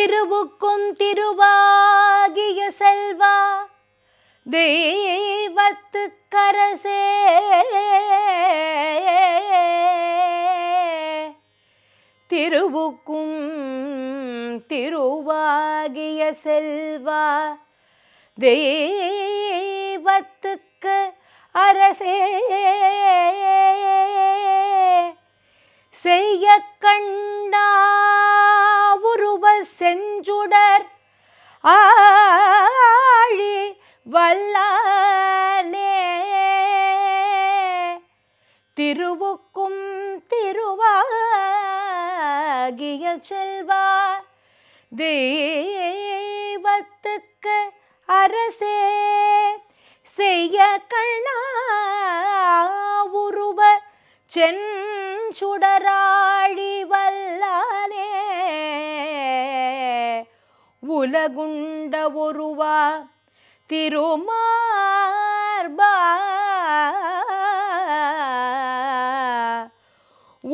திருவுக்கும் திருவாகிய செல்வா தெய்வத்து கரசே திருவுக்கும் திருவாகிய செல்வா தெய்வத்துக்கு அரசே. செய்ய கண்டா செஞ்சுடர். ஆழி வல்லானே. திருவுக்கும் திருவாகிய செல்வா தெய்வத்துக்கு அரசே. செய்ய கண்ணா உருவ செஞ்சுடராழி உலகுண்ட ஒருவா திருமார்பா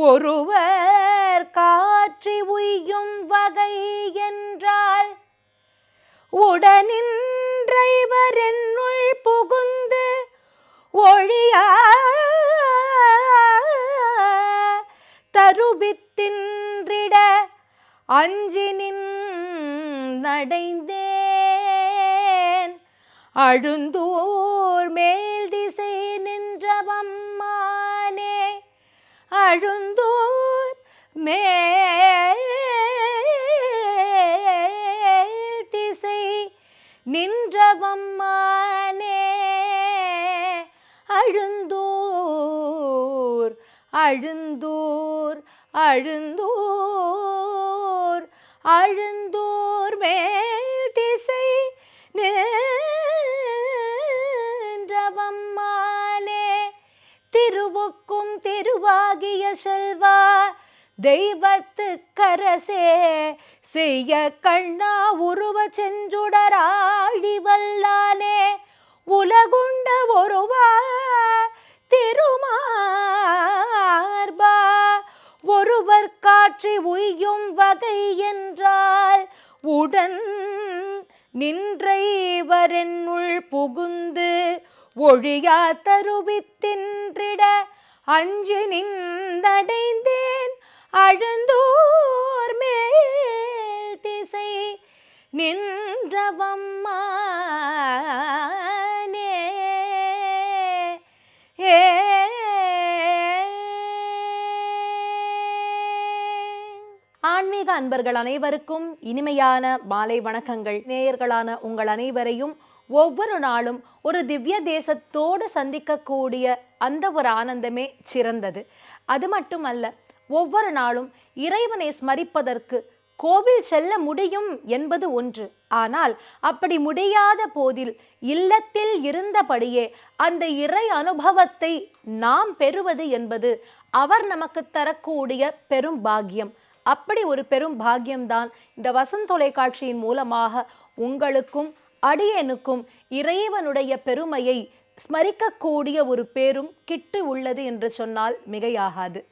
ஒருவர் காற்றி உய்யும் வகை என்றால் உடனின்றைவர் என்னுள் புகுந்து ஒழியா தருபித்தின்றிட அஞ்சினின் அடைந்தேன். அழுந்தூர் மேல் திசை நின்றவம்மானே அழுந்தூர் மேல் திசை நின்றவம்மானே அழுந்தூர் அழுந்தூர் அழுந்தூர் தெய்வத்து கரசே செய்ய கண்ணா உருவ செஞ்சுடராழி வல்லானே உலகுண்ட ஒருவா திருமார்பா. ஒருவர் காற்றி உய்யும் வகை என்றால் உடன் நின்றைவரென்னுள் புகுந்து ஒழியா தருவித்தின்றிட அஞ்சு நின்றடைந்தே அழுந்தோர் மேல் திசை நின்றவம்மானே. ஆன்மீக அன்பர்கள் அனைவருக்கும் இனிமையான மாலை வணக்கங்கள். நேயர்களான உங்கள் அனைவரையும் ஒவ்வொரு நாளும் ஒரு திவ்ய தேசத்தோடு சந்திக்கக்கூடிய அந்த ஒரு ஆனந்தமே சிறந்தது. அது மட்டுமல்ல ஒவ்வொரு நாளும் இறைவனை ஸ்மரிப்பதற்கு கோவில் செல்ல முடியும் என்பது ஒன்று. ஆனால் அப்படி முடியாத போதில் இல்லத்தில் இருந்தபடியே அந்த இறை அனுபவத்தை நாம் பெறுவது என்பது அவர் நமக்கு தரக்கூடிய பெரும் பாக்கியம். அப்படி ஒரு பெரும் பாக்கியம்தான் இந்த வசந்த் தொலைக்காட்சியின் மூலமாக உங்களுக்கும் அடியனுக்கும் இறைவனுடைய பெருமையை ஸ்மரிக்கக்கூடிய ஒரு பேரும் கிட்டு உள்ளது என்று சொன்னால் மிகையாகாது.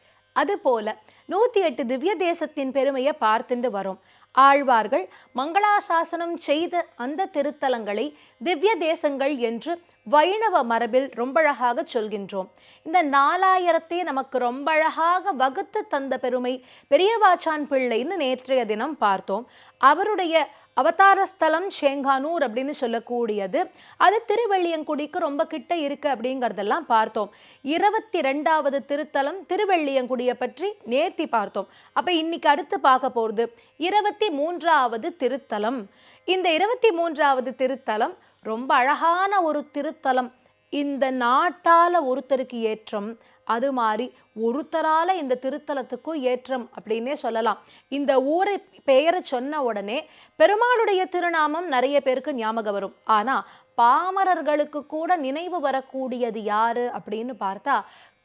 அதுபோல நூத்தி எட்டு திவ்ய தேசத்தின் பெருமையை பார்த்துண்டு வரும். ஆழ்வார்கள் மங்களாசாசனம் செய்த அந்த திருத்தலங்களை திவ்ய தேசங்கள் என்று வைணவ மரபில் ரொம்ப அழகாக சொல்கின்றோம். இந்த நாலாயிரத்தை நமக்கு ரொம்ப அழகாக வகுத்து தந்த பெருமை பெரியவாச்சான் பிள்ளைன்னு நேற்றைய தினம் பார்த்தோம். அவருடைய அவதார ஸ்தலம் ஷேங்கானூர் அப்படின்னு சொல்லக்கூடியது. அது திருவெள்ளியங்குடிக்கு ரொம்ப கிட்ட இருக்கு அப்படிங்கிறதெல்லாம் பார்த்தோம். இருபத்தி ரெண்டாவது திருத்தலம் திருவெள்ளியங்குடியை பற்றி நேர்த்தி பார்த்தோம். அப்ப இன்னைக்கு அடுத்து பார்க்க போகிறது இருபத்தி மூன்றாவது திருத்தலம். இந்த இருபத்தி மூன்றாவது திருத்தலம் ரொம்ப அழகான ஒரு திருத்தலம். இந்த நாட்டால் ஒருத்தருக்கு ஏற்றம். அது மாதிரி ஒருத்தரால இந்த திருத்தலத்துக்கும் ஏற்றம் அப்படின்னே சொல்லலாம். இந்த ஊரை பெயரை சொன்ன உடனே பெருமாளுடைய திருநாமம் நிறைய பேருக்கு ஞாபகம் வரும். ஆனா பாமரர்களுக்கு கூட நினைவு வரக்கூடியது யாரு அப்படின்னு பார்த்தா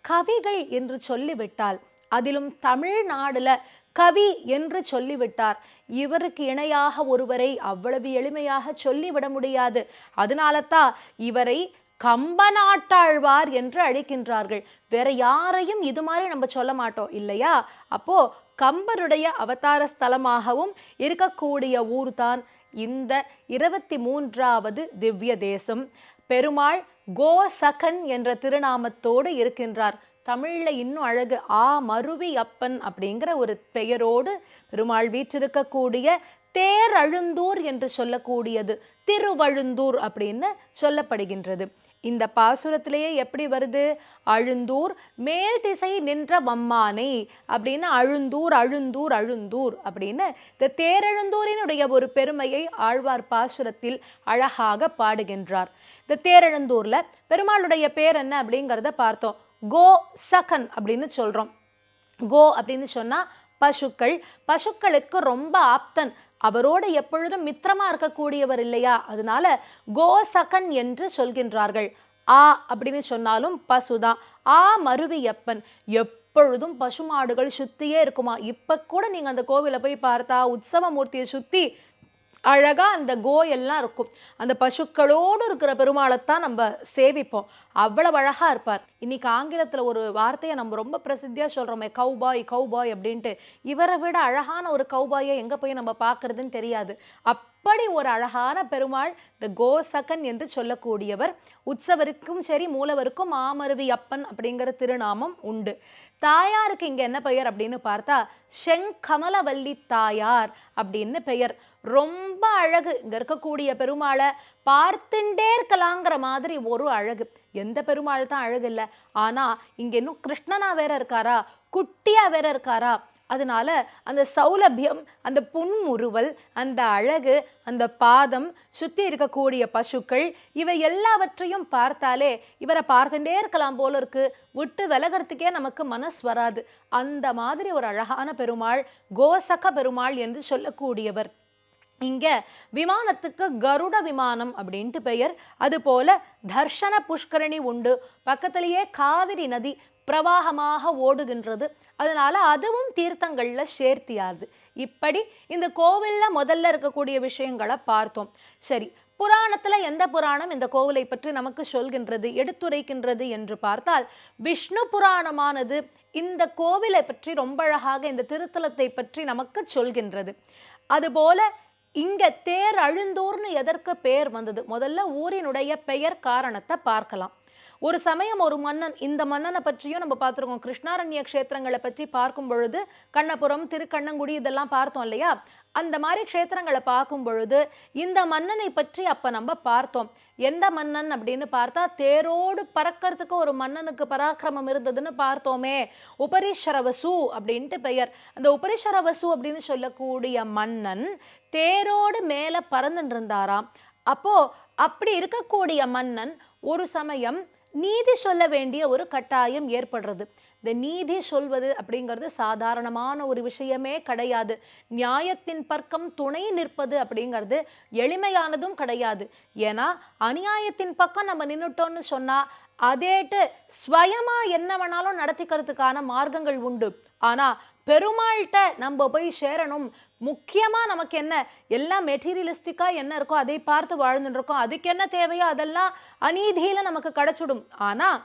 கவிகள் என்று சொல்லிவிட்டால் அதிலும் தமிழ்நாடுல கவி என்று சொல்லிவிட்டார். இவருக்கு இணையாக ஒருவரை அவ்வளவு எளிமையாக சொல்லிவிட முடியாது. அதனால தான் இவரை கம்பநாட்டாழ்வார் என்று அழைக்கின்றார்கள். வேற யாரையும் இது மாதிரி நம்ம சொல்ல மாட்டோம் இல்லையா? அப்போ கம்பருடைய அவதார ஸ்தலமாகவும் இருக்கக்கூடிய ஊர்தான் இந்த இருபத்தி மூன்றாவது திவ்ய தேசம். பெருமாள் கோசகன் என்ற திருநாமத்தோடு இருக்கின்றார். தமிழ்ல இன்னும் அழகு ஆ மருவி அப்பன் அப்படிங்கிற ஒரு பெயரோடு பெருமாள் வீற்றிருக்கக்கூடிய தேரழுந்தூர் என்று சொல்லக்கூடியது. திருவழுந்தூர் அப்படின்னு சொல்லப்படுகின்றது. இந்த பாசுரத்திலேயே எப்படி வருது? அழுந்தூர் மேல் திசை நின்ற வம்மானை அப்படின்னு அழுந்தூர் அழுந்தூர் அழுந்தூர் அப்படின்னு இந்த தேரெழுந்தூரினுடைய ஒரு பெருமையை ஆழ்வார் பாசுரத்தில் அழகாக பாடுகின்றார். இந்த தேரெழுந்தூரில் பெருமாளுடைய பேர் என்ன அப்படிங்கிறத பார்த்தோம். கோ சகன் அப்படின்னு சொல்கிறோம் கோ அப்படின்னு சொன்னால் பசுக்கள். பசுக்களுக்கு ரொம்ப ஆப்தன். அவரோடு எப்பொழுதும் மித்திரமா இருக்கக்கூடியவர் இல்லையா? அதனால கோசகன் என்று சொல்கின்றார்கள். ஆ அப்படின்னு சொன்னாலும் பசுதான். ஆ மருவியப்பன். எப்பொழுதும் பசுமாடுகள் சுத்தியே இருக்குமா? இப்ப கூட நீங்க அந்த கோவிலை போய் பார்த்தா உற்சவ மூர்த்தியை சுத்தி அழகாக அந்த கோயெல்லாம் இருக்கும். அந்த பசுக்களோடு இருக்கிற பெருமாளைத்தான் நம்ம சேவிப்போம். அவ்வளவு அழகாக இருப்பார். இன்னைக்கு ஆங்கிலத்தில் ஒரு வார்த்தையை நம்ம ரொம்ப பிரசித்தியாக சொல்கிறோமே கௌபாய் கௌபாய் அப்படின்ட்டு. இவரை விட அழகான ஒரு கௌபாயை எங்கே போய் நம்ம பார்க்கறதுன்னு தெரியாது. அப்படி ஒரு அழகான பெருமாள் இந்த கோசகன் என்று சொல்லக்கூடியவர். உற்சவருக்கும் சரி மூலவருக்கும் மாமருவி அப்பன் அப்படிங்கிற திருநாமம் உண்டு. தாயாருக்கு இங்கே என்ன பெயர் அப்படின்னு பார்த்தா செங்கமலவல்லி தாயார் அப்படின்னு பெயர். ரொம்ப அழகு. இங்கே இருக்கக்கூடிய பெருமாளை பார்த்துட்டே இருக்கலாங்கிற மாதிரி ஒரு அழகு. எந்த பெருமாள் தான் அழகு இல்லை. ஆனா இங்கே இன்னும் கிருஷ்ணனா வேற இருக்காரா? குட்டியா வேற இருக்காரா? அதனால அந்த சௌலபியம் அந்த புன்முறுவல் அந்த அழகு அந்த பாதம் சுத்தி இருக்கக்கூடிய பசுக்கள் இவை எல்லாவற்றையும் பார்த்தாலே இவரை பார்த்துட்டே இருக்கலாம் போல இருக்கு. விட்டு விலகிறதுக்கே நமக்கு மனசு வராது. அந்த மாதிரி ஒரு அழகான பெருமாள் கோசக பெருமாள் என்று சொல்லக்கூடியவர். இங்க விமானத்துக்கு கருட விமானம் அப்படின்ட்டு பெயர். அதுபோல தர்ஷன புஷ்கரணி உண்டு. பக்கத்திலேயே காவிரி நதி பிரவாகமாக ஓடுகின்றது. அதனால அதுவும் தீர்த்தங்கள்ல சேர்த்தியாருது இப்படி இந்த கோவில்ல முதல்ல இருக்கக்கூடிய விஷயங்களை பார்த்தோம். சரி புராணத்துல எந்த புராணம் இந்த கோவிலை பற்றி நமக்கு சொல்கின்றது எடுத்துரைக்கின்றது என்று பார்த்தால் விஷ்ணு புராணமானது இந்த கோவிலை பற்றி ரொம்ப அழகாக இந்த திருத்தலத்தை பற்றி நமக்கு சொல்கின்றது. அதுபோல இங்க தேர் அழுந்தூர்னு எதற்கு பெயர் வந்தது? முதல்ல ஊரினுடைய பெயர் காரணத்தை பார்க்கலாம். ஒரு சமயம் ஒரு மன்னன் இந்த மன்னனை பற்றியும் நம்ம பார்த்துருக்கோம். கிருஷ்ணாரண்ய க்ஷேத்திரங்களை பற்றி பார்க்கும் பொழுது கண்ணபுரம் திருக்கண்ணங்குடி இதெல்லாம் பார்த்தோம் இல்லையா? அந்த மாதிரி க்ஷேத்திரங்களை பார்க்கும் பொழுது இந்த மன்னனை பற்றி அப்போ நம்ம பார்த்தோம். எந்த மன்னன் அப்படின்னு பார்த்தா தேரோடு பறக்கிறதுக்கு ஒரு மன்னனுக்கு பராக்கிரமம் இருந்ததுன்னு பார்த்தோமே. உபரிஷரவசு அப்படின்ட்டு பெயர். அந்த உபரிஷரவசு அப்படின்னு சொல்லக்கூடிய மன்னன் தேரோடு மேலே பறந்துட்டு இருந்தாராம். அப்போ அப்படி இருக்கக்கூடிய மன்னன் ஒரு சமயம் நீதி சொல்ல வேண்டிய ஒரு கட்டாயம் ஏற்படுறது. இந்த நீதி சொல்வது அப்படிங்கிறது சாதாரணமான ஒரு விஷயமே கிடையாது. நியாயத்தின் பக்கம் துணை நிற்பது அப்படிங்கிறது எளிமையானதும் கிடையாது. ஏன்னா அநியாயத்தின் பக்கம் நம்ம நின்னுட்டோம்னு சொன்னா அதேட்டு ஸ்வயமா என்ன வேணாலும் நடத்திக்கிறதுக்கான மார்க்கங்கள் உண்டு. ஆனால் பெருமாள்கிட்ட நம்ம போய் சேரணும். முக்கியமாக நமக்கு என்ன? எல்லாம் மெட்டீரியலிஸ்டிக்காக என்ன இருக்கோ அதை பார்த்து வாழ்ந்துட்டுருக்கோம் அதுக்கு என்ன தேவையோ அதெல்லாம் அநீதியில் நமக்கு கிடச்சிடும். ஆனால்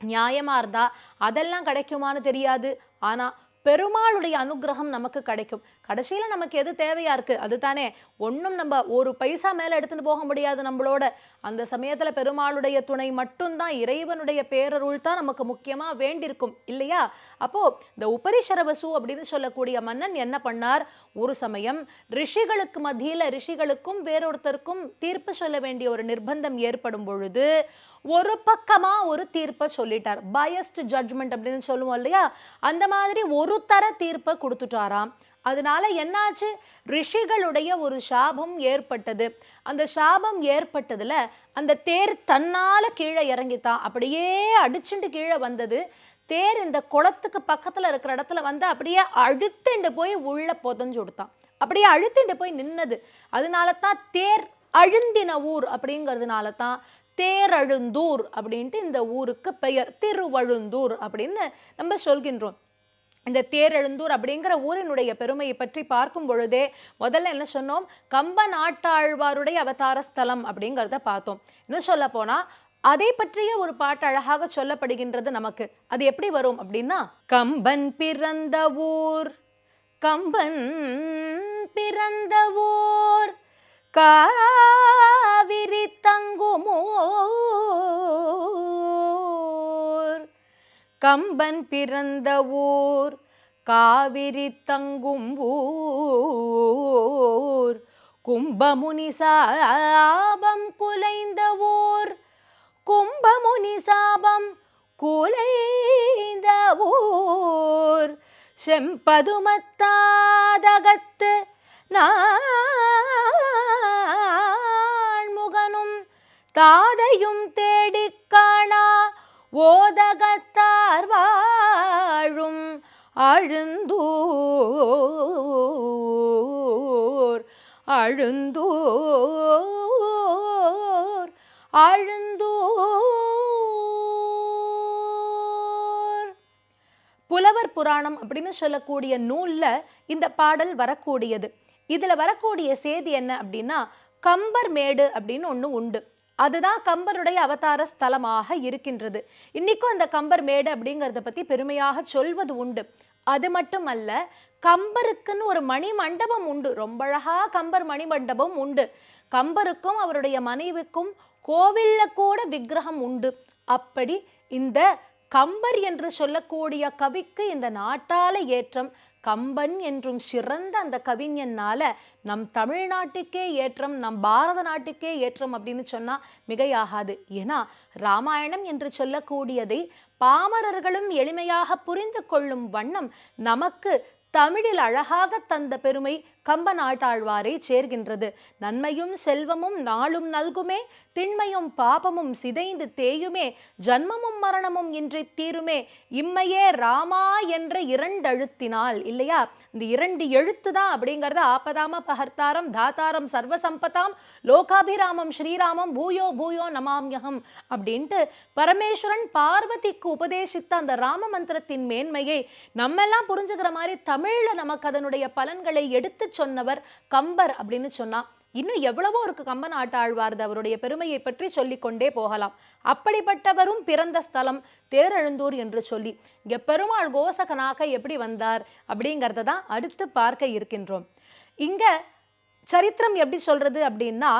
நியாயமாக இருந்தால் அதெல்லாம் கிடைக்குமான்னு தெரியாது. ஆனால் பெருமாளுடைய அனுகிரகம் நமக்கு கிடைக்கும். கடைசியில் நமக்கு எது தேவையாக இருக்குது அது அதுதானே. ஒன்றும் நம்ம ஒரு பைசா மேலே எடுத்துகிட்டு போக முடியாது நம்மளோட. அந்த சமயத்தில் பெருமாளுடைய துணை மட்டும்தான் இறைவனுடைய பேரருள் தான் நமக்கு முக்கியமாக வேண்டியிருக்கும் இல்லையா? அப்போது இந்த உபரிஷரவசு அப்படின்னு சொல்லக்கூடிய மன்னன் என்ன பண்ணார்? ஒரு சமயம் ரிஷிகளுக்கு மத்தியில் ரிஷிகளுக்கும் வேறொருத்தருக்கும் தீர்ப்பு சொல்ல வேண்டிய ஒரு நிர்பந்தம் ஏற்படும் பொழுது ஒரு பக்கமாக ஒரு தீர்ப்பை சொல்லிட்டார். பயஸ்ட் ஜட்ஜ்மெண்ட் அப்படின்னு சொல்லுவோம் இல்லையா? அந்த மாதிரி ஒரு தர தீர்ப்பை கொடுத்துட்டாராம். அதனால என்னாச்சு? ரிஷிகளுடைய ஒரு சாபம் ஏற்பட்டது. அந்த சாபம் ஏற்பட்டதுல அந்த தேர் தன்னால கீழே இறங்கித்தான் அப்படியே அடிச்சுட்டு கீழே வந்தது. தேர் இந்த குளத்துக்கு பக்கத்துல இருக்கிற இடத்துல வந்து அப்படியே அழுத்திண்டு போய் உள்ள புதஞ்சு கொடுத்தான் அப்படியே அழுத்திண்டு போய் நின்னது. அதனால தான் தேர் அழுந்தின ஊர் அப்படிங்கிறதுனால தான் தேரழுந்தூர் அப்படின்ட்டு இந்த ஊருக்கு பெயர். திருவழுந்தூர் அப்படின்னு நம்ம சொல்கின்றோம். இந்த தேரெழுந்தூர் அப்படிங்கிற ஊரினுடைய பெருமையை பற்றி பார்க்கும் பொழுதே முதல்ல என்ன சொன்னோம்? கம்ப நாட்டாழ்வாருடைய அவதார ஸ்தலம் அப்படிங்கிறத பார்த்தோம். இன்னும் சொல்ல போனா அதை பற்றிய ஒரு பாட்டு அழகாக சொல்லப்படுகின்றது நமக்கு. அது எப்படி வரும் அப்படின்னா கம்பன் பிறந்த ஊர் கம்பன் பிறந்த ஊர் காவிரி தங்கூர் கம்பன் பிறந்த ஊர் காவிரி தங்கும் ஊர். கும்பமுனி சாபம் குலைந்த ஊர் கும்பமுனி சாபம் குலைந்த ஊர். செம்பதுமத்தாதகத்து நான் முகனும் தாதையும் தேடிக் காணா ஓதகத்தார் வாழும் அழுந்தூர் அழுந்தூர் அழுந்தூர். புலவர் புராணம் அப்படின்னு சொல்லக்கூடிய நூலில் இந்த பாடல் வரக்கூடியது. இதில் வரக்கூடிய செய்தி என்ன அப்படின்னா கம்பர் மேடு அப்படின்னு ஒன்று உண்டு. அதுதான் கம்பருடைய அவதார ஸ்தலமாக இருக்கின்றது. இன்னைக்கும் அந்த கம்பர் மேடு அப்படிங்கிறத பத்தி பெருமையாக சொல்வது உண்டு. அது மட்டுமல்ல கம்பருக்குன்னு ஒரு மணி மண்டபம் உண்டு. ரொம்ப அழகா கம்பர் மணி மண்டபம் உண்டு. கம்பருக்கும் அவருடைய மனைவிக்கும் கோவில்ல கூட விக்கிரகம் உண்டு. அப்படி இந்த கம்பர் என்று சொல்லக்கூடிய கவிக்கு இந்த நாட்டால ஏற்றம் கம்பன் என்றும் சிறந்த அந்த கவிஞனால நம் தமிழ்நாட்டுக்கே ஏற்றம் நம் பாரத நாட்டுக்கே ஏற்றம் அப்படின்னு சொன்னா மிகையாகாது. ஏன்னா ராமாயணம் என்று சொல்லக்கூடியதை பாமரர்களும் எளிமையாக புரிந்து கொள்ளும் வண்ணம் நமக்கு தமிழில் அழகாக தந்த பெருமை கம்ப நாட்டாழ்வாரை சேர்கின்றது. நன்மையும் செல்வமும் நாளும் நல்குமே திண்மையும் பாபமும் சிதைந்து தேயுமே ஜன்மமும் மரணமும் இன்றி தீருமே இம்மையே ராமா என்ற இரண்டழுத்தினால் இல்லையா? இந்த இரண்டு எழுத்து தான் அப்படிங்கிறத ஆபதாம பகர்த்தாரம் தாத்தாரம் சர்வசம்பதாம் லோகாபிராமம் ஸ்ரீராமம் பூயோ பூயோ நமாம்யகம் அப்படின்ட்டு பரமேஸ்வரன் பார்வதிக்கு உபதேசித்த அந்த ராம மந்திரத்தின் மேன்மையை நம்மெல்லாம் புரிஞ்சுக்கிற மாதிரி தமிழ்ல நமக்கு அதனுடைய பலன்களை எடுத்து சொன்னவர் கம்பர் அப்படின்னு சொன்னா இன்னும் எவ்வளவோ இருக்கு கம்பன் ஆட்டாழ்வார்து அவருடைய பெருமையை பற்றி சொல்லி கொண்டே போகலாம். அப்படிப்பட்டவரும் பிறந்த ஸ்தலம் தேரெழுந்தூர் என்று சொல்லி இங்க பெருமாள் கோசகனாக எப்படி வந்தார்? அப்படிங்கறத தான் அடுத்து பார்க்க இருக்கின்றோம். இங்க சரித்திரம் எப்படி சொல்றது அப்படின்னா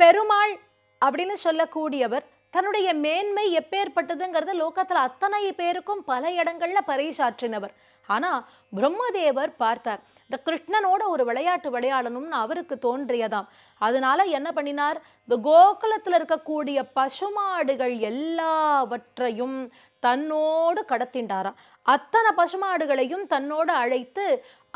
பெருமாள் அப்படின்னு சொல்லக்கூடியவர் தன்னுடைய மேன்மை எப்பேற்பட்டதுங்கிறத லோகத்துல அத்தனை பேருக்கும் பல இடங்கள்ல பறைசாற்றினவர் ஆனா பிரம்மதேவர் பார்த்தார். இந்த கிருஷ்ணனோட ஒரு விளையாட்டு விளையாடணும்னு அவருக்கு தோன்றியதாம். அதனால என்ன பண்ணினார்? இந்த கோகுலத்துல இருக்கக்கூடிய பசுமாடுகள் எல்லாவற்றையும் தன்னோடு கடத்தின்றாராம் அத்தனை பசுமாடுகளையும் தன்னோடு அழைத்து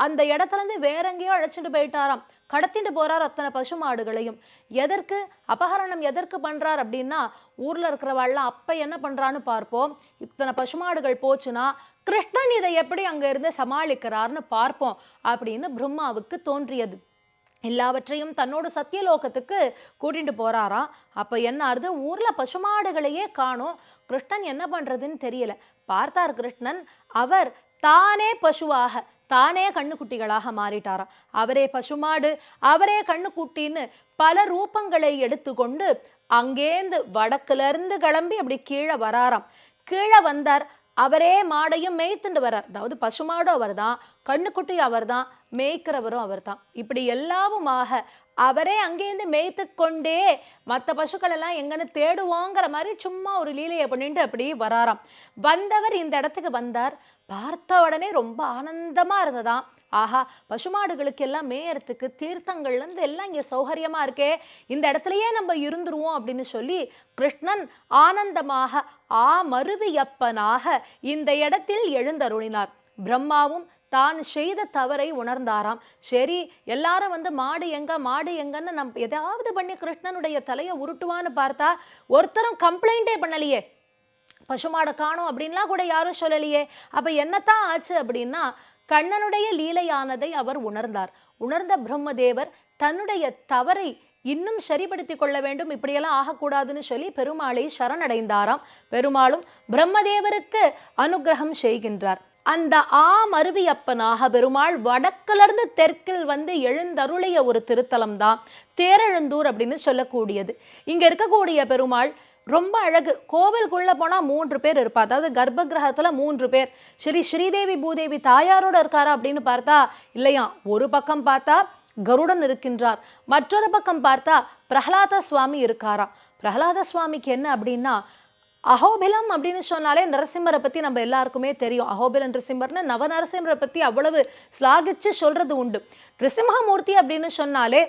அந்த இடத்துலேருந்து வேற எங்கேயோ அழைச்சிட்டு போயிட்டாராம். கடத்திட்டு போறார் அத்தனை பசு மாடுகளையும் எதற்கு அபகரணம் எதற்கு பண்றார் அப்படின்னா ஊர்ல இருக்கிறவாள்லாம் அப்ப என்ன பண்றான்னு பார்ப்போம். இத்தனை பசுமாடுகள் போச்சுன்னா கிருஷ்ணன் இதை எப்படி அங்க இருந்து சமாளிக்கிறார்னு பார்ப்போம் அப்படின்னு பிரம்மாவுக்கு தோன்றியது. எல்லாவற்றையும் தன்னோட சத்தியலோகத்துக்கு கூட்டிட்டு போறாராம். அப்போ என்ன ஆறுது? ஊர்ல பசுமாடுகளையே காணும். கிருஷ்ணன் என்ன பண்றதுன்னு தெரியல. பார்த்தார் கிருஷ்ணன் அவர் தானே பசுவாக. தானே கண்ணுக்குட்டிகளாக மாறிட்டாராம். அவரே பசுமாடு அவரே கண்ணுக்குட்டின்னு பல ரூபங்களை எடுத்துக்கொண்டு அங்கேந்து வடக்குல இருந்து கிளம்பி அப்படி கீழே வராராம். கீழே வந்தார் அவரே மாடையும் மேய்த்துண்டு வர்றார் அதாவது பசுமாடும் அவர்தான் கண்ணுக்குட்டி அவர்தான் மேய்க்கிறவரும் அவர் தான் இப்படி எல்லாவுமாக அவரே அங்கேருந்து மேய்த்து கொண்டே மற்ற பசுக்கள் எல்லாம் எங்கன்னு தேடுவோங்கிற மாதிரி சும்மா ஒரு லீலையை பண்ணிட்டு அப்படி வராராம். வந்தவர் இந்த இடத்துக்கு வந்தார். பார்த்த உடனே ரொம்ப ஆனந்தமாக இருந்ததாம். ஆஹா பசுமாடுகளுக்கு எல்லாம் மேயறதுக்கு தீர்த்தங்கள்லேருந்து எல்லாம் இங்கே சௌகரியமாக இருக்கே. இந்த இடத்துலயே நம்ம இருந்துருவோம் அப்படின்னு சொல்லி கிருஷ்ணன் ஆனந்தமாக ஆ மருவியப்பனாக இந்த இடத்தில் எழுந்தருளினார். பிரம்மாவும் தான் செய்த தவறை உணர்ந்தாராம். சரி எல்லாரும் வந்து மாடு எங்க மாடு எங்கன்னு நம் ஏதாவது பண்ணி கிருஷ்ணனுடைய தலையை உருட்டுவான்னு பார்த்தா ஒருத்தரும் கம்ப்ளைண்டே பண்ணலையே. பசுமாடை காணோம் அப்படின்லாம் கூட யாரும் சொல்லலையே. அப்ப என்னத்தான் ஆச்சு அப்படின்னா கண்ணனுடைய லீலையானதை அவர் உணர்ந்தார். உணர்ந்த பிரம்மதேவர் தன்னுடைய தவறை இன்னும் சரிப்படுத்தி கொள்ள வேண்டும் இப்படியெல்லாம் ஆகக்கூடாதுன்னு சொல்லி பெருமாளை சரணடைந்தாராம். பெருமாளும் பிரம்மதேவருக்கு அனுகிரகம் செய்கின்றார். அந்த ஆம் அருவியப்பனாக பெருமாள் வடக்கிலிருந்து தெற்கில் வந்து எழுந்தருளிய ஒரு திருத்தலம் தான் தேரெழுந்தூர் அப்படின்னு சொல்லக்கூடியது. இங்க இருக்கக்கூடிய பெருமாள் ரொம்ப அழகு. கோவிலுக்குள்ளே போனால் மூன்று பேர் இருப்பா. அதாவது கர்ப்ப கிரகத்தில் மூன்று பேர். சரி ஸ்ரீதேவி பூதேவி தாயாரோட இருக்காரா அப்படின்னு பார்த்தா இல்லையா. ஒரு பக்கம் பார்த்தா கருடன் இருக்கின்றார். மற்றொரு பக்கம் பார்த்தா பிரகலாத சுவாமி இருக்காராம் பிரகலாத சுவாமிக்கு என்ன அப்படின்னா அஹோபிலம் அப்படின்னு சொன்னாலே நரசிம்மரை பற்றி நம்ம எல்லாருக்குமே தெரியும். அஹோபில நரசிம்மர்னு நவ நரசிம்மரை பற்றி அவ்வளவு ஸ்லாகிச்சு சொல்கிறது உண்டு. நிருசிம்மூர்த்தி அப்படின்னு சொன்னாலே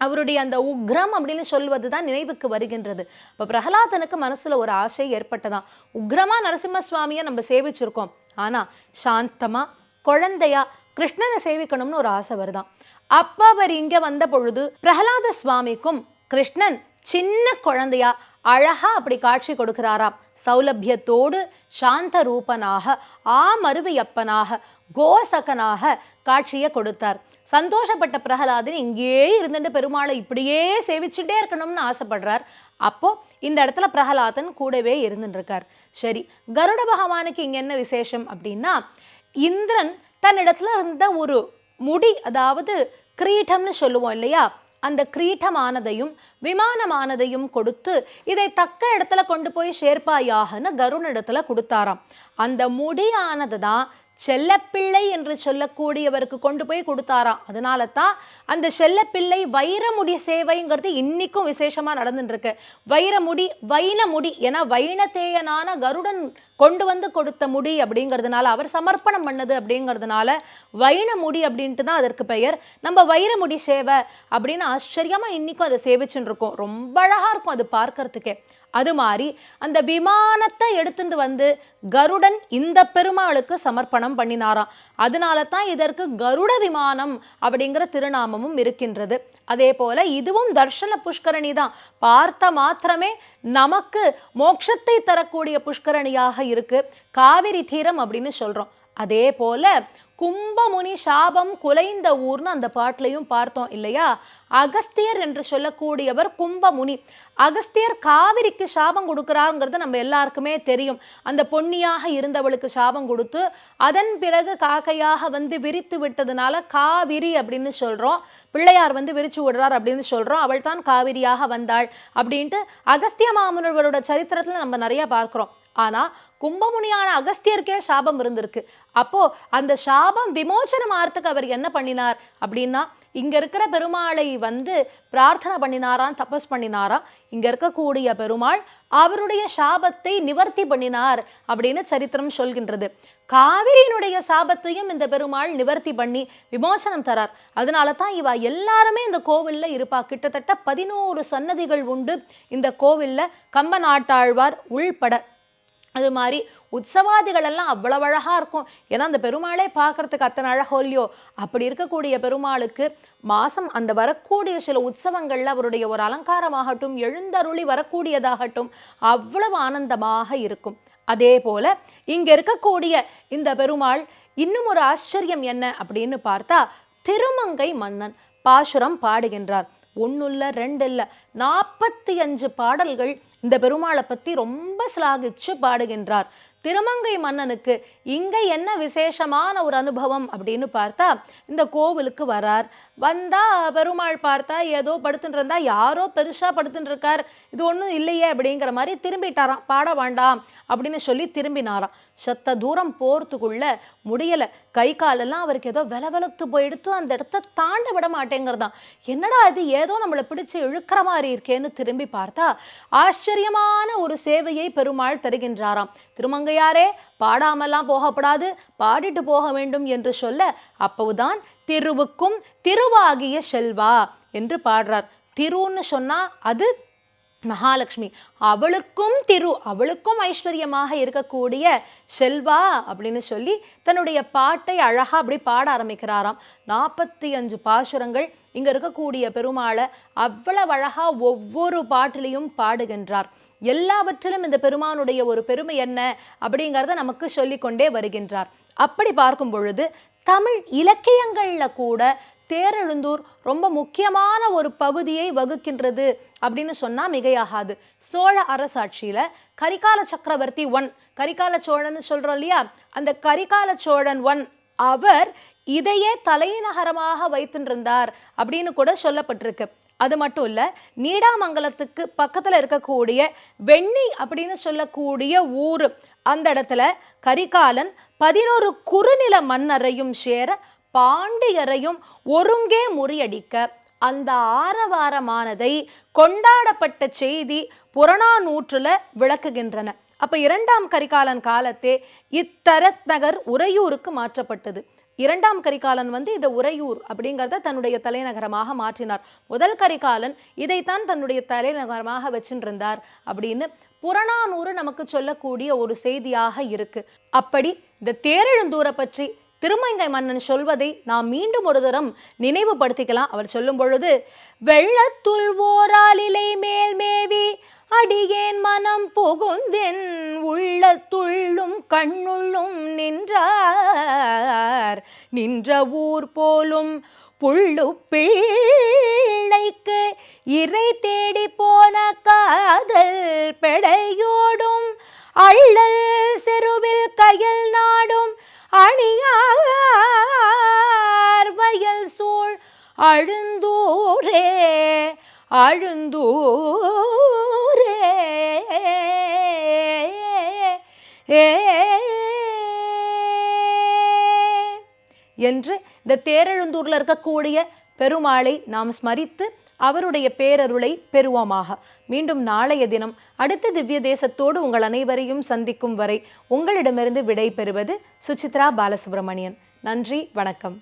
அவருடைய அந்த உக்ரம் அப்படின்னு சொல்வது தான் நினைவுக்கு வருகின்றது. இப்போ பிரகலாதனுக்கு மனசுல ஒரு ஆசை ஏற்பட்டதான் உக்ரமா நரசிம்ம சுவாமியை நம்ம சேவிச்சிருக்கோம். ஆனா சாந்தமா குழந்தையா கிருஷ்ணனை சேவிக்கணும்னு ஒரு ஆசை வருதான் அப்ப அவர் இங்க வந்த பொழுது பிரகலாத சுவாமிக்கும் கிருஷ்ணன் சின்ன குழந்தையா அழகா அப்படி காட்சி கொடுக்கிறாராம். சௌலபியத்தோடு சாந்த ரூபனாக ஆமருவியப்பனாக கோசகனாக காட்சியை கொடுத்தார். சந்தோஷப்பட்ட பிரகலாதன் இங்கேயே இருந்துட்டு பெருமாளை இப்படியே சேவிச்சுட்டே இருக்கணும்னு ஆசைப்படுறார். அப்போ இந்த இடத்துல பிரகலாதன் கூடவே இருந்துருக்கார். இருக்கார் சரி கருட பகவானுக்கு இங்க என்ன விசேஷம் அப்படின்னா இந்திரன் தன்னிடத்துல இருந்த ஒரு முடி அதாவது கிரீட்டம்னு சொல்லுவோம் இல்லையா அந்த கிரீட்டமானதையும் விமானமானதையும் கொடுத்து இதை தக்க இடத்துல கொண்டு போய் சேர்ப்பாயாகன்னு கருணிடத்துல கொடுத்தாராம். அந்த முடியானது தான் செல்லப்பிள்ளை என்று சொல்லக்கூடியவருக்கு கொண்டு போய் கொடுத்தாராம். அதனால தான் அந்த செல்லப்பிள்ளை வைரமுடி சேவைங்கிறது இன்னைக்கும் விசேஷமாக நடந்துட்டுருக்கு. வைரமுடி வைனமுடி ஏன்னா வைணத்தேயனான கருடன் கொண்டு வந்து கொடுத்த முடி அப்படிங்கிறதுனால அவர் சமர்ப்பணம் பண்ணது அப்படிங்கிறதுனால வைணமுடி அப்படின்ட்டு தான் அதற்கு பெயர். நம்ம வைரமுடி சேவை அப்படின்னு ஆச்சரியமாக இன்றைக்கும் அதை சேவிச்சுன்னு இருக்கோம் ரொம்ப அழகாக இருக்கும் அது பார்க்கறதுக்கே. அது மாதிரி அந்த விமானத்தை எடுத்துட்டு வந்து கருடன் இந்த பெருமாளுக்கு சமர்ப்பணம் பண்ணினாராம். அதனால தான் இதற்கு கருட விமானம் அப்படிங்கிற திருநாமமும் இருக்கின்றது. அதே போல இதுவும் தர்ஷன புஷ்கரணி தான் பார்த்த மாத்திரமே நமக்கு மோட்சத்தை தரக்கூடிய புஷ்கரணியாக இருக்கு. காவிரி தீரம் அப்படின்னு சொல்றோம். அதே போல கும்பமுனி சாபம் குலைந்த ஊர்னு அந்த பாட்டிலையும் பார்த்தோம் இல்லையா? அகஸ்தியர் என்று சொல்லக்கூடியவர் கும்பமுனி. அகஸ்தியர் காவிரிக்கு சாபம் கொடுக்குறாருங்கிறது நம்ம எல்லாருக்குமே தெரியும். அந்த பொன்னியாக இருந்தவளுக்கு சாபம் கொடுத்து அதன் பிறகு காக்கையாக வந்து விரித்து விட்டதுனால காவிரி அப்படின்னு சொல்கிறோம் பிள்ளையார் வந்து விரிச்சு விடுறார் அப்படின்னு சொல்கிறோம் அவள் தான் காவிரியாக வந்தாள் அப்படின்ட்டு அகஸ்திய மாமுனிவரோட சரித்திரத்தில் நம்ம நிறைய பார்க்குறோம். ஆனால் கும்பமுனியான அகஸ்தியருக்கே சாபம் இருந்திருக்கு. அப்போ அந்த சாபம் விமோச்சனம் ஆறதுக்கு அவர் என்ன பண்ணினார் அப்படின்னா இங்கே இருக்கிற பெருமாளை வந்து பிரார்த்தனை பண்ணினாராம் தபஸ் பண்ணினாராம். இங்கே இருக்கக்கூடிய பெருமாள் அவருடைய சாபத்தை நிவர்த்தி பண்ணினார் அப்படின்னு சரித்திரம் சொல்கின்றது. காவிரியினுடைய சாபத்தையும் இந்த பெருமாள் நிவர்த்தி பண்ணி விமோசனம் தரார். அதனால தான் இவா எல்லாருமே இந்த கோவில்ல இருப்பா. கிட்டத்தட்ட பதினோரு சன்னதிகள் உண்டு. இந்த கோவில்ல கம்ப நாட்டாழ்வார் உள்பட அது மாதிரி உற்சவாதிகள் எல்லாம் அவ்வளவு அழகாக இருக்கும். ஏன்னா அந்த பெருமாளே பார்க்கறதுக்கு அத்தனை அழகோ இல்லையோ? அப்படி இருக்கக்கூடிய பெருமாளுக்கு மாதம் அந்த வரக்கூடிய சில உற்சவங்களில் அவருடைய ஒரு அலங்காரமாகட்டும் எழுந்தருளி வரக்கூடியதாகட்டும் அவ்வளவு ஆனந்தமாக இருக்கும். அதே போல் இங்கே இருக்கக்கூடிய இந்த பெருமாள் இன்னும் ஒரு ஆச்சரியம் என்ன அப்படின்னு பார்த்தா திருமங்கை மன்னன் பாசுரம் பாடுகின்றார். ஒன்றும் ரெண்டு இல்லை நாற்பத்தி அஞ்சு பாடல்கள் இந்த பெருமாளை பற்றி ரொம்ப சிலாகிச்சு பாடுகின்றார். திருமங்கை மன்னனுக்கு இங்கே என்ன விசேஷமான ஒரு அனுபவம் அப்படின்னு பார்த்தா இந்த கோவிலுக்கு வரார். வந்தா பெருமாள் பார்த்தா ஏதோ படுத்துட்டு இருந்தா யாரோ பெருசா படுத்துட்டு இருக்கார் இது ஒன்றும் இல்லையே அப்படிங்கிற மாதிரி திரும்பிட்டாராம். பாட வேண்டாம் அப்படின்னு சொல்லி திரும்பினாராம். சத்த தூரம் போறதுக்குள்ள முடியல. கை காலெல்லாம் அவருக்கு ஏதோ விலவெலுத்து போயிடுத்து அந்த இடத்த தாண்ட விட மாட்டேங்கிறதான். என்னடா இது? ஏதோ நம்மளை பிடிச்சு இழுக்கிற மாதிரி இருக்கேன்னு திரும்பி பார்த்தா ஆச்சரியமான ஒரு சேவையை பெருமாள் தருகின்றாராம். திருமங்கையாரே பாடாமலாம் போகப்படாது. பாடிட்டு போக வேண்டும் என்று சொல்ல அப்போதான் திருவுக்கும் திருவாகிய செல்வா என்று பாடுறார். திருன்னு சொன்னா அது மகாலட்சுமி. அவளுக்கும் திரு அவளுக்கும் ஐஸ்வர்யமாக இருக்கக்கூடிய செல்வா அப்படின்னு சொல்லி தன்னுடைய பாட்டை அழகாக அப்படி பாட ஆரம்பிக்கிறாராம். நாற்பத்தி அஞ்சு பாசுரங்கள் இங்கே இருக்கக்கூடிய பெருமாளை அவ்வளவு அழகாக ஒவ்வொரு பாட்டிலையும் பாடுகின்றார். எல்லாவற்றிலும் இந்த பெருமானுடைய ஒரு பெருமை என்ன அப்படிங்கிறத நமக்கு சொல்லிக்கொண்டே வருகின்றார். அப்படி பார்க்கும் பொழுது தமிழ் இலக்கியங்களில் கூட தேரெழுந்தூர் ரொம்ப முக்கியமான ஒரு பகுதியை வகுக்கின்றது அப்படின்னு சொன்னால் மிகையாகாது. சோழ அரசாட்சியில் கரிகால சக்கரவர்த்தி ஒன் கரிகால சோழன் சொல்கிறோம் இல்லையா? அந்த கரிகால சோழன் ஒன் அவர் இதையே தலைநகரமாக வைத்திருந்தார் அப்படின்னு கூட சொல்லப்பட்டிருக்கு. அது மட்டும் இல்லை நீடாமங்கலத்துக்கு பக்கத்தில் இருக்கக்கூடிய வெண்ணி அப்படின்னு சொல்லக்கூடிய ஊர் அந்த இடத்துல கரிகாலன் பதினோரு குறுநில மன்னரையும் சேர பாண்டியரையும் ஒருங்கே முறியடிக்க அந்த ஆரவாரமானதை கொண்டாடப்பட்ட செய்தி புறநானூற்றுல விளக்குகின்றன. அப்ப இரண்டாம் கரிகாலன் காலத்தே இத்தரத் நகர் உறையூருக்கு மாற்றப்பட்டது. இரண்டாம் கரிகாலன் வந்து இதை உறையூர் அப்படிங்கிறத தன்னுடைய தலைநகரமாக மாற்றினார். முதல் கரிகாலன் இதைத்தான் தன்னுடைய தலைநகரமாக வச்சுருந்தார் அப்படின்னு புறநானூறு நமக்கு சொல்லக்கூடிய ஒரு செய்தியாக இருக்கு. அப்படி இந்த தேரெழுந்தூரை பற்றி திருமங்கை மன்னன் சொல்வதை நாம் மீண்டும் ஒரு தரம் நினைவுபடுத்திக்கலாம். அவர் சொல்லும் பொழுது வெள்ளத்துள் ஓராலிலை மேல் மேவி அடியேன் மனம் புகுந்தென் உள்ளத்துள்ளும் கண்ணுள்ளும் நின்றார். நின்ற ஊர் போலும் புள்ளு பிள்ளைக்கு இறை தேடி போன காதல் பெடையோடும் அள்ளல் செருவில் கயல் அழுந்தூரே அழுந்தூரே. என்று இந்த தேரெழுந்தூர்ல இருக்கக்கூடிய பெருமாளை நாம் ஸ்மரித்து அவருடைய பேரருளை பெறுவோமாக. மீண்டும் நாளைய தினம் அடுத்த திவ்ய தேசத்தோடு உங்கள் அனைவரையும் சந்திக்கும் வரை உங்களிடமிருந்து விடை பெறுவது சுசித்ரா பாலசுப்ரமணியன். நன்றி வணக்கம்.